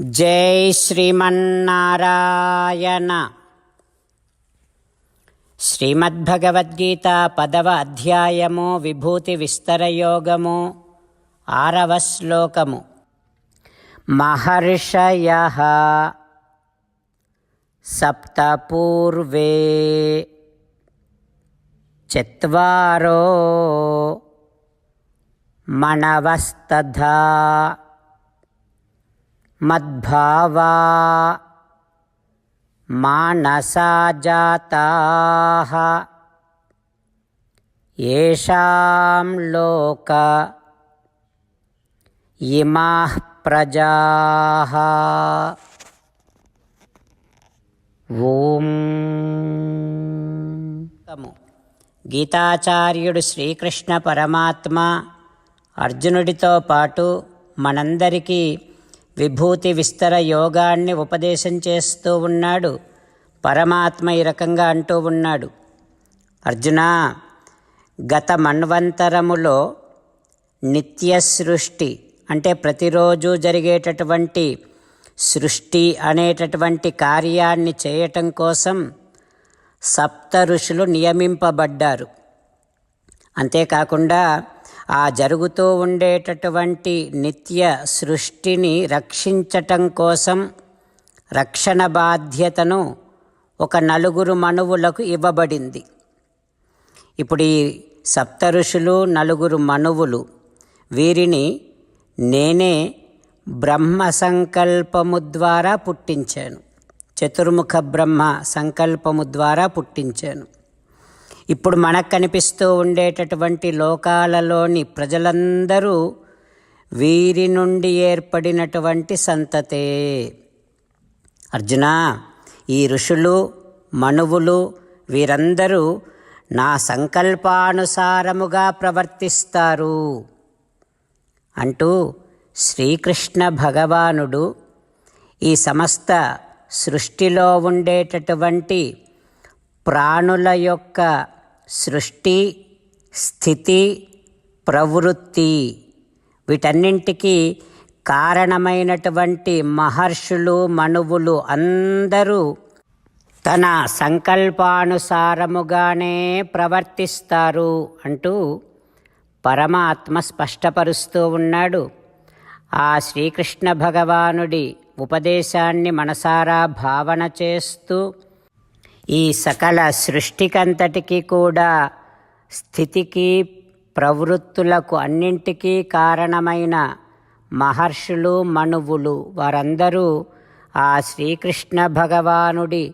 జై శ్రీమన్నారాయణ. శ్రీమద్భగవద్గీత పదవ అధ్యాయము విభూతి విస్తరయోగము ఆరవ శ్లోకము. మహర్షయ సప్తపూర్వే చరో మనవస్తథా మద్భావా మానసా జాతాः येषां लोक इमाः प्रजाः ఓం గీతాచార్యుడు శ్రీకృష్ణ పరమాత్మ అర్జునుడితో పాటు మనందరికీ విభూతి విస్తర యోగాన్ని ఉపదేశం చేస్తూ ఉన్నాడు. పరమాత్మ ఈ రకంగా అంటూ ఉన్నాడు. అర్జున గత మన్వంతరములో నిత్య సృష్టి అంటే ప్రతిరోజు జరిగేటటువంటి సృష్టి అనేటటువంటి కార్యాన్ని చేయటం కోసం సప్త ఋషులు నియమింపబడ్డారు. అంతేకాకుండా ఆ జరుగుతూ ఉండేటటువంటి నిత్య సృష్టిని రక్షించటం కోసం రక్షణ బాధ్యతను ఒక నలుగురు మనువులకు ఇవ్వబడింది. ఇప్పుడు ఈ సప్త ఋషులు నలుగురు మనువులు వీరిని నేనే బ్రహ్మ సంకల్పము ద్వారా పుట్టించాను. చతుర్ముఖ బ్రహ్మ సంకల్పము ద్వారా పుట్టించాను. ఇప్పుడు మనకు కనిపిస్తూ ఉండేటటువంటి లోకాలలోని ప్రజలందరూ వీరి నుండి ఏర్పడినటువంటి సంతతే. అర్జున ఈ ఋషులు మనువులు వీరందరూ నా సంకల్పానుసారముగా ప్రవర్తిస్తారు అంటూ శ్రీకృష్ణ భగవానుడు ఈ సమస్త సృష్టిలో ఉండేటటువంటి ప్రాణుల యొక్క సృష్టి స్థితి ప్రవృత్తి వీటన్నింటికీ కారణమైనటువంటి మహర్షులు మనువులు అందరూ తన సంకల్పానుసారముగానే ప్రవర్తిస్తారు అంటూ పరమాత్మ స్పష్టపరుస్తూ ఉన్నాడు. ఆ శ్రీకృష్ణ భగవానుడి ఉపదేశాన్ని మనసారా భావన చేస్తూ ఈ సకల సృష్టికంతటికి కూడా స్థితికి ప్రవృత్తులకు అన్నింటికీ కారణమైన మహర్షులు మనువులు వారందరూ ఆ శ్రీకృష్ణ భగవానుడి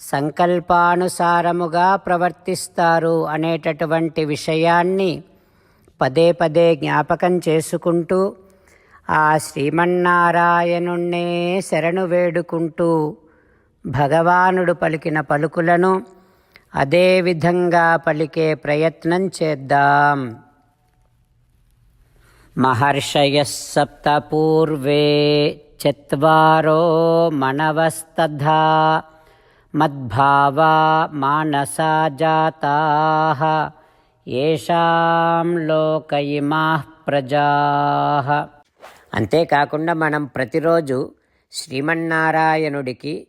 సంకల్పానుసారముగా ప్రవర్తిస్తారు అనేటటువంటి విషయాన్ని పదే పదే జ్ఞాపకం చేసుకుంటూ ఆ శ్రీమన్నారాయణుణ్ణే శరణు వేడుకుంటూ భగవానుడు పలికిన పలుకులను అదేవిధంగా పలికే ప్రయత్నం చేద్దాం. మహర్షయ సప్త పూర్వే చత్వారో మనవస్తథా మద్భావా మానసా జాతా ఏషాం లోక ఇమా ప్రజా. అంతేకాకుండా మనం ప్రతిరోజు శ్రీమన్నారాయణుడికి